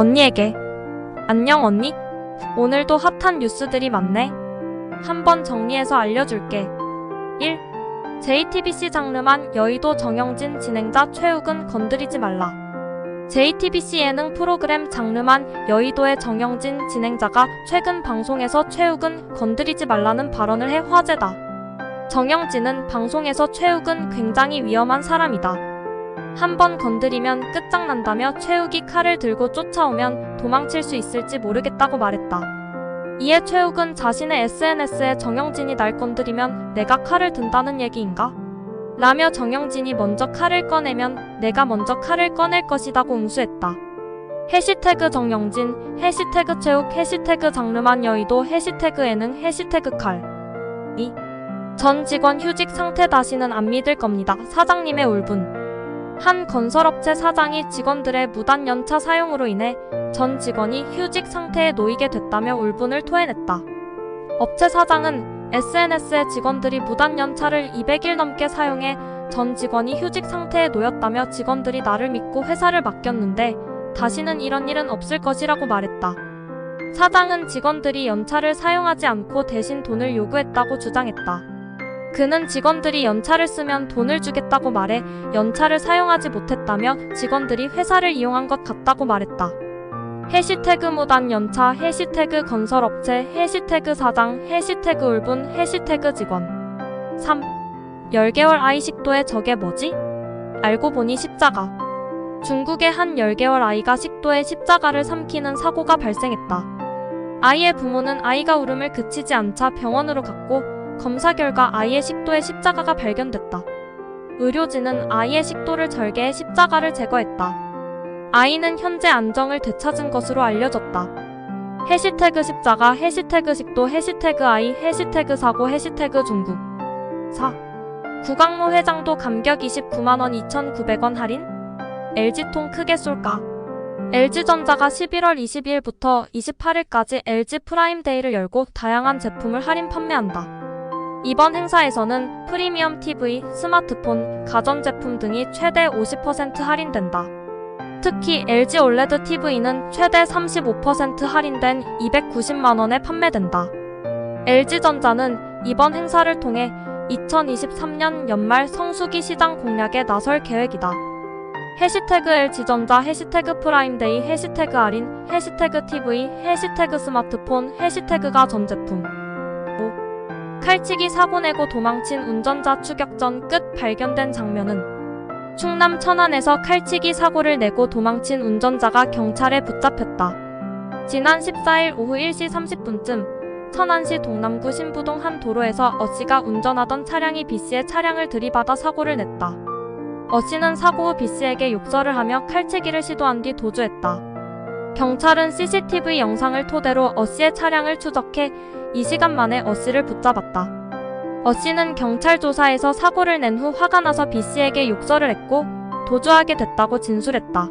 언니에게. 안녕 언니. 오늘도 핫한 뉴스들이 많네. 한번 정리해서 알려줄게. 1. JTBC 장르만 여의도 정영진 진행자 최욱은 건드리지 말라. JTBC 예능 프로그램 장르만 여의도의 정영진 진행자가 최근 방송에서 최욱은 건드리지 말라는 발언을 해 화제다. 정영진은 방송에서 최욱은 굉장히 위험한 사람이다. 한 번 건드리면 끝장난다며 최욱이 칼을 들고 쫓아오면 도망칠 수 있을지 모르겠다고 말했다. 이에 최욱은 자신의 SNS에 정영진이 날 건드리면 내가 칼을 든다는 얘기인가? 라며 정영진이 먼저 칼을 꺼내면 내가 먼저 칼을 꺼낼 것이다고 응수했다. 해시태그 정영진, 해시태그 최욱, 해시태그 장르만 여의도, 해시태그 예능, 해시태그 칼. 2. 전 직원 휴직 상태 다시는 안 믿을 겁니다. 사장님의 울분. 한 건설업체 사장이 직원들의 무단 연차 사용으로 인해 전 직원이 휴직 상태에 놓이게 됐다며 울분을 토해냈다. 업체 사장은 SNS에 직원들이 무단 연차를 200일 넘게 사용해 전 직원이 휴직 상태에 놓였다며 직원들이 나를 믿고 회사를 맡겼는데 다시는 이런 일은 없을 것이라고 말했다. 사장은 직원들이 연차를 사용하지 않고 대신 돈을 요구했다고 주장했다. 그는 직원들이 연차를 쓰면 돈을 주겠다고 말해 연차를 사용하지 못했다며 직원들이 회사를 이용한 것 같다고 말했다. 해시태그 무단 연차, 해시태그 건설업체, 해시태그 사장, 해시태그 울분, 해시태그 직원. 3. 10개월 아이 식도에 저게 뭐지? 알고 보니 십자가. 중국의 한 10개월 아이가 식도에 십자가를 삼키는 사고가 발생했다. 아이의 부모는 아이가 울음을 그치지 않자 병원으로 갔고 검사 결과 아이의 식도에 십자가가 발견됐다. 의료진은 아이의 식도를 절개해 십자가를 제거했다. 아이는 현재 안정을 되찾은 것으로 알려졌다. 해시태그 십자가, 해시태그 식도, 해시태그 아이, 해시태그 사고, 해시태그 중국. 4. 구강모 회장도 감격 29만원 2,900원 할인? LG통 크게 쏠까? LG전자가 11월 22일부터 28일까지 LG 프라임데이를 열고 다양한 제품을 할인 판매한다. 이번 행사에서는 프리미엄 TV, 스마트폰, 가전제품 등이 최대 50% 할인된다. 특히 LG OLED TV는 최대 35% 할인된 290만원에 판매된다. LG전자는 이번 행사를 통해 2023년 연말 성수기 시장 공략에 나설 계획이다. 해시태그 LG전자, 해시태그 프라임데이, 해시태그 할인, 해시태그 TV, 해시태그 스마트폰, 해시태그가 전 제품. 5. 칼치기 사고 내고 도망친 운전자 추격 전 끝 발견된 장면은 충남 천안에서 칼치기 사고를 내고 도망친 운전자가 경찰에 붙잡혔다. 지난 14일 오후 1시 30분쯤 천안시 동남구 신부동 한 도로에서 어 씨가 운전하던 차량이 B씨의 차량을 들이받아 사고를 냈다. 어 씨는 사고 후 B씨에게 욕설을 하며 칼치기를 시도한 뒤 도주했다. 경찰은 CCTV 영상을 토대로 어씨의 차량을 추적해 이 시간 만에 어씨를 붙잡았다. 어씨는 경찰 조사에서 사고를 낸 후 화가 나서 B씨에게 욕설을 했고 도주하게 됐다고 진술했다.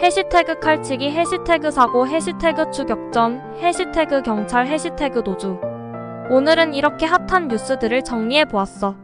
해시태그 칼치기, 해시태그 사고, 해시태그 추격전, 해시태그 경찰, 해시태그 도주. 오늘은 이렇게 핫한 뉴스들을 정리해 보았어.